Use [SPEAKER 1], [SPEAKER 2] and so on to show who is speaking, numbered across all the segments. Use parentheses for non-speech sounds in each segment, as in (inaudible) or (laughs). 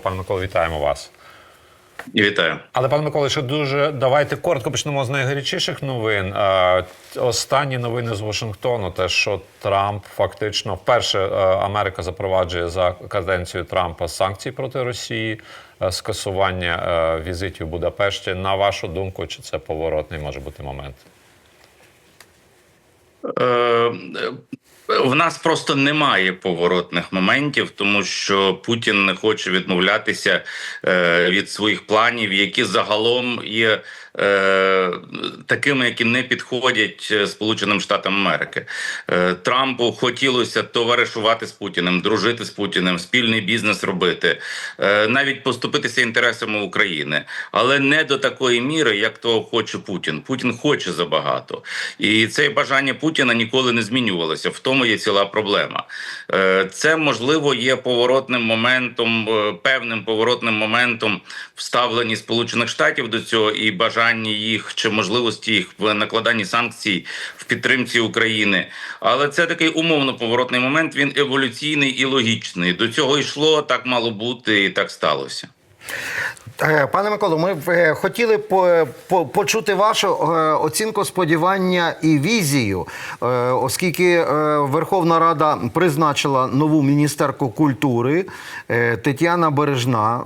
[SPEAKER 1] Пане Микола, вітаємо вас.
[SPEAKER 2] І вітаю.
[SPEAKER 1] Але пане Микола, ще дуже давайте коротко почнемо з найгарячіших новин. Останні новини з Вашингтону, те, що Трамп фактично вперше е, Америка запроваджує за каденцію Трампа санкції проти Росії, е, скасування е, візитів в Будапешті. На вашу думку, чи це поворотний може бути момент?
[SPEAKER 2] Е, в нас просто немає поворотних моментів, тому що Путін не хоче відмовлятися е, від своїх планів, які загалом є е, такими, які не підходять е, Сполученим Штатам Америки. Е, Трампу хотілося товаришувати з Путіним, дружити з Путіним, спільний бізнес робити, навіть поступитися інтересами України, але не до такої міри, як того хоче Путін. Путін хоче забагато, і це бажання Путіна ніколи не змінювалося. В тому є ціла проблема. Це можливо є поворотним моментом, певним поворотним моментом вставлені Сполучених Штатів до цього і бажання їх чи можливості їх в накладанні санкцій в підтримці України. Але це такий умовно поворотний момент. Він еволюційний і логічний. До цього йшло так мало бути, і так сталося.
[SPEAKER 3] Е, Пане Миколо, ми е, хотіли по, по, почути вашу е, оцінку сподівання і візію, оскільки Верховна Рада призначила нову міністерку культури Тетяна Бережна,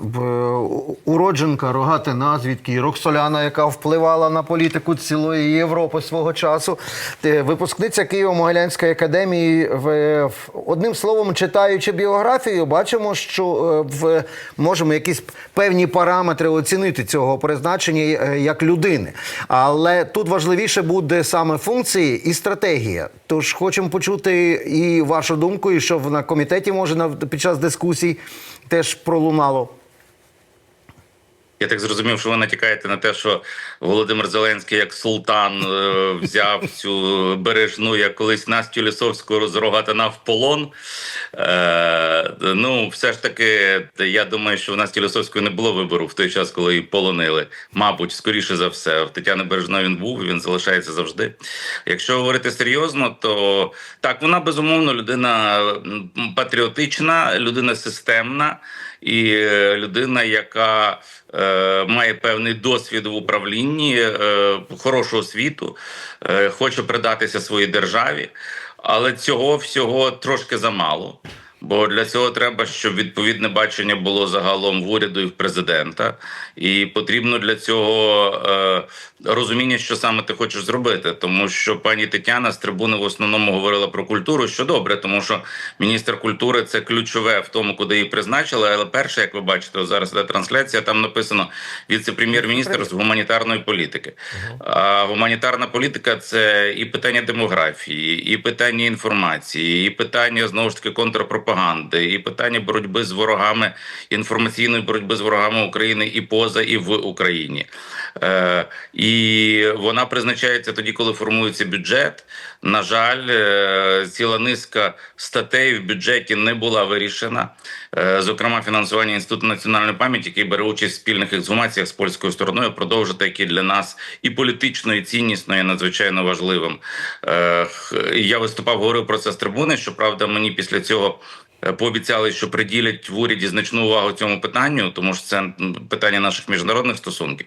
[SPEAKER 3] уродженка Рогатина, звідки Роксоляна, яка впливала на політику цілої Європи свого часу, випускниця Києво-Могилянської академії. Одним словом, читаючи біографію, бачимо, що можемо якісь певні параметри оцінити цього призначення е, як людини. Але тут важливіше буде саме функції і стратегія. Тож хочемо почути і вашу думку, і що на комітеті може на під час дискусій теж пролунало.
[SPEAKER 2] Я так зрозумів, що ви натякаєте на те, що Володимир Зеленський як султан е, взяв цю бережну, як колись Настю Лісовську з Рогатина в полон. Е, ну, все ж таки, я думаю, що в Насті Лісовської не було вибору в той час, коли її полонили. Мабуть, скоріше за все, в Тетяни Бережної він був він залишається завжди. Якщо говорити серйозно, то так, вона безумовно людина патріотична, людина системна і е, людина, яка е, має певний досвід в управлінні, е, хорошу освіту, е, хоче придатися своїй державі, але цього всього трошки замало. Бо для цього треба, щоб відповідне бачення було загалом в уряду і в президента, і потрібно для цього е, розуміння, що саме ти хочеш зробити. Тому що пані Тетяна з трибуни в основному говорила про культуру, що добре, тому що міністр культури це ключове в тому, куди її призначили. Але перше, як ви бачите, зараз іде трансляція, там написано віце-прем'єр-міністр з гуманітарної політики. А гуманітарна політика це і питання демографії, і питання інформації, і питання знову ж таки контрпропаганди, і питання боротьби з ворогами інформаційної боротьби з ворогами України і поза, і в Україні. Е, і вона призначається тоді, коли формується бюджет. На жаль, е, ціла низка статей в бюджеті не була вирішена. Е, зокрема, фінансування інституту національної пам'яті, який бере участь в спільних ексгумаціях з польською стороною, продовжити, який для нас і політично, і ціннісно є надзвичайно важливим. Е, Я виступав, говорив про це з трибуни. Щоправда, мені після цього. Е, Пообіцяли, що приділять в уряді значну увагу цьому питанню, тому що це питання наших міжнародних стосунків.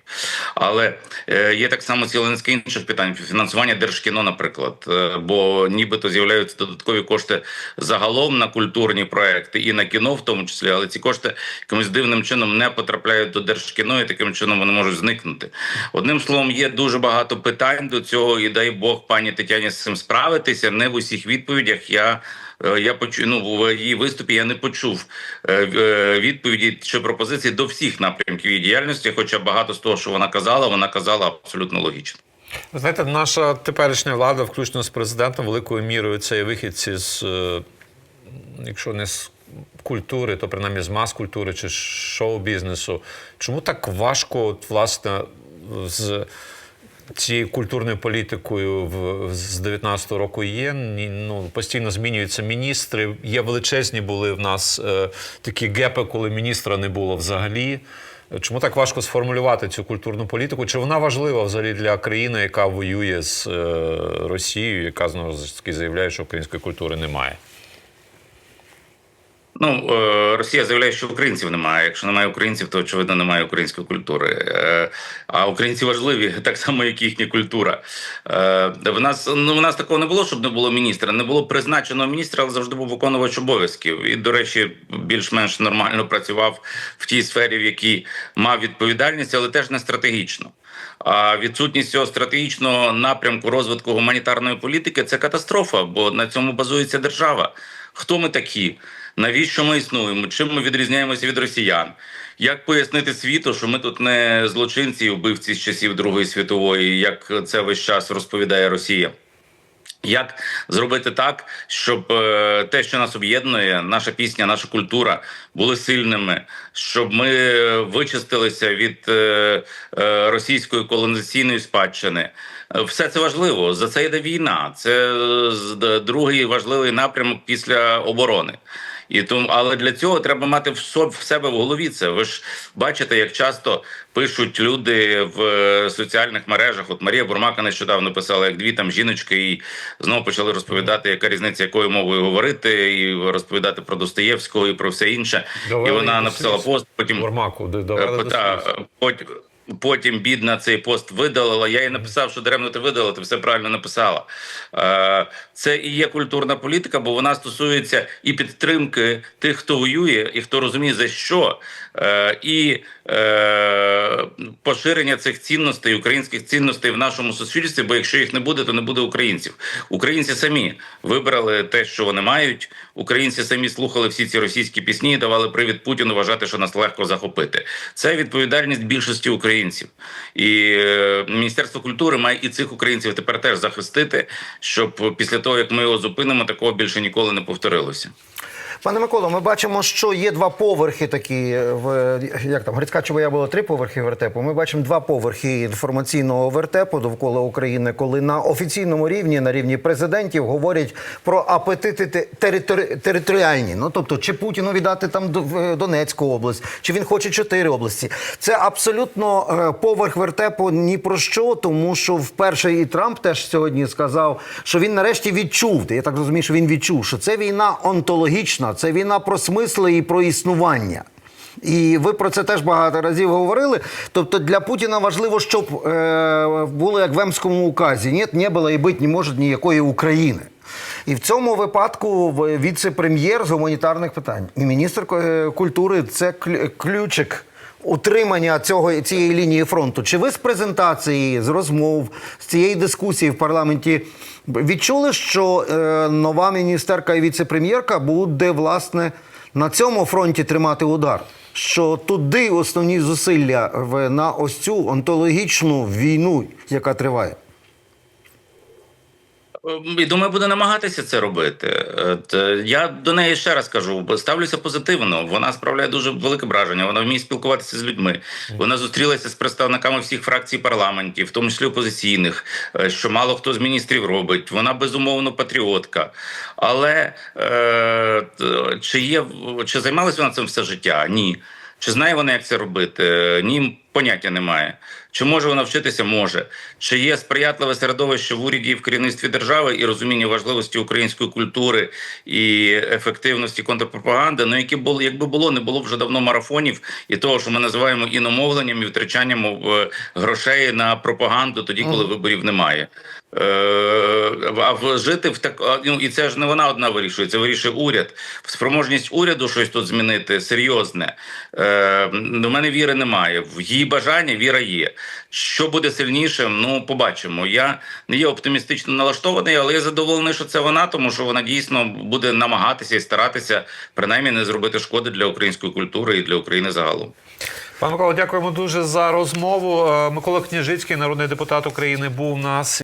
[SPEAKER 2] Але е, є так само ціла низка інших питань фінансування держкіно, наприклад, Е, бо нібито з'являються додаткові кошти загалом на культурні проекти і на кіно, в тому числі, але ці кошти якимось дивним чином не потрапляють до держкіно, і таким чином вони можуть зникнути. Одним словом, є дуже багато питань до цього, і дай Бог пані Тетяні з цим справитися. Не в усіх відповідях я. Е, Я почу, ну, в її виступі я не почув е, е, відповіді чи пропозиції до всіх напрямків її діяльності. Хоча багато з того, що вона казала, вона казала абсолютно логічно.
[SPEAKER 1] Ви знаєте, наша теперішня влада, включно з президентом, великою мірою це є вихідці з, якщо не з культури, то принаймні з мас-культури чи шоу-бізнесу. Чому так важко, от, власне, з цією культурною політикою в, з 19-го року є? Ні, Ну, постійно змінюються міністри. Є величезні були в нас е, такі гепи, коли міністра не було взагалі. Чому так важко сформулювати цю культурну політику? Чи вона важлива взагалі для країни, яка воює з е, Росією, яка знову заявляє, що української культури немає?
[SPEAKER 2] Ну, е, Росія заявляє, що українців немає. Якщо немає українців, то очевидно немає української культури. Е, А українці важливі (laughs) так само, як і їхня культура. Е, В нас ну в нас такого не було, щоб не було міністра. Не було призначеного міністра, але завжди був виконувач обов'язків. І, до речі, більш-менш нормально працював в тій сфері, в якій мав відповідальність, але теж не стратегічно. А відсутність цього стратегічного напрямку розвитку гуманітарної політики це катастрофа, бо на цьому базується держава. Хто ми такі? Навіщо ми існуємо? Чим ми відрізняємося від росіян? Як пояснити світу, що ми тут не злочинці і вбивці з часів Другої світової, як це весь час розповідає Росія? Як зробити так, щоб е, те, що нас об'єднує, наша пісня, наша культура були сильними, щоб ми вичистилися від е, е, російської колонізаційної спадщини? Все це важливо. За це йде війна. Це другий важливий напрямок після оборони. І тому, але для цього треба мати в себе в голові це. Ви ж бачите, як часто пишуть люди в е, соціальних мережах. От Марія Бурмака нещодавно писала, як дві там жіночки, і знову почали розповідати, яка різниця, якою мовою говорити, і розповідати про Достоєвського і про все інше.
[SPEAKER 1] Довели
[SPEAKER 2] і вона написала пост. Потім
[SPEAKER 1] Бурмаку
[SPEAKER 2] Е, та, потім, потім бідна цей пост видалила. Я їй написав, що даремно ти видала, ти все правильно написала. Е, Це і є культурна політика, бо вона стосується і підтримки тих, хто воює, і хто розуміє за що, е, і е, поширення цих цінностей, українських цінностей в нашому суспільстві. Бо якщо їх не буде, то не буде українців. Українці самі вибрали те, що вони мають. Українці самі слухали всі ці російські пісні і давали привід Путіну вважати, що нас легко захопити. Це відповідальність більшості українців. І е, Міністерство культури має і цих українців тепер теж захистити, щоб після того як ми його зупинимо, такого більше ніколи не повторилося.
[SPEAKER 3] Пане Миколо, ми бачимо, що є два поверхи такі в як там Грицька Чубая було три поверхи вертепу. Ми бачимо два поверхи інформаційного вертепу довкола України, коли на офіційному рівні, на рівні президентів, говорять про апетити те- територи- територіальні. Ну тобто, чи Путіну віддати там Д- Донецьку область, чи він хоче чотири області. Це абсолютно е, поверх вертепу ні про що, тому що вперше і Трамп теж сьогодні сказав, що він нарешті відчув. Я так розумію, що він відчув, що це війна онтологічна, це війна про смисли і про існування. І ви про це теж багато разів говорили. Тобто для Путіна важливо, щоб е, було як в Емському указі: ні, не було і бить не може ніякої України. І в цьому випадку віце-прем'єр з гуманітарних питань і міністр е, культури це ключик утримання цього цієї лінії фронту. Чи ви з презентації, з розмов, з цієї дискусії в парламенті відчули, що е, нова міністерка і віце-прем'єрка буде власне на цьому фронті тримати удар? Що туди основні зусилля на ось цю онтологічну війну, яка триває?
[SPEAKER 2] І думаю, буде намагатися це робити. Е, Я до неї ще раз кажу, ставлюся позитивно. Вона справляє дуже велике враження. Вона вміє спілкуватися з людьми. Вона зустрілася з представниками всіх фракцій парламентів, в тому числі опозиційних, е, що мало хто з міністрів робить. Вона безумовно патріотка. Але е, чи є чи займалася вона цим все життя? Ні. Чи знає вона, як це робити? Е, Ні, поняття немає. Чи може вона вчитися? Може. Чи є сприятливе середовище в уряді і в керівництві держави і розуміння важливості української культури і ефективності контрпропаганди? Ну, які були, якби було, не було вже давно марафонів і того, що ми називаємо іномовленням і витрачанням е, грошей на пропаганду, тоді, коли виборів немає. Е, А жити в так ну і це ж не вона одна вирішує, це вирішує уряд. Спроможність уряду щось тут змінити серйозне. Е, До мене віри немає. В її бажання віра є. Що буде сильнішим? Ну побачимо. Я не є оптимістично налаштований, але я задоволений, що це вона, тому що вона дійсно буде намагатися і старатися принаймні не зробити шкоди для української культури і для України загалом.
[SPEAKER 1] Пане Микола, дякуємо дуже за розмову. Е, Микола Княжицький, народний депутат України, був у нас.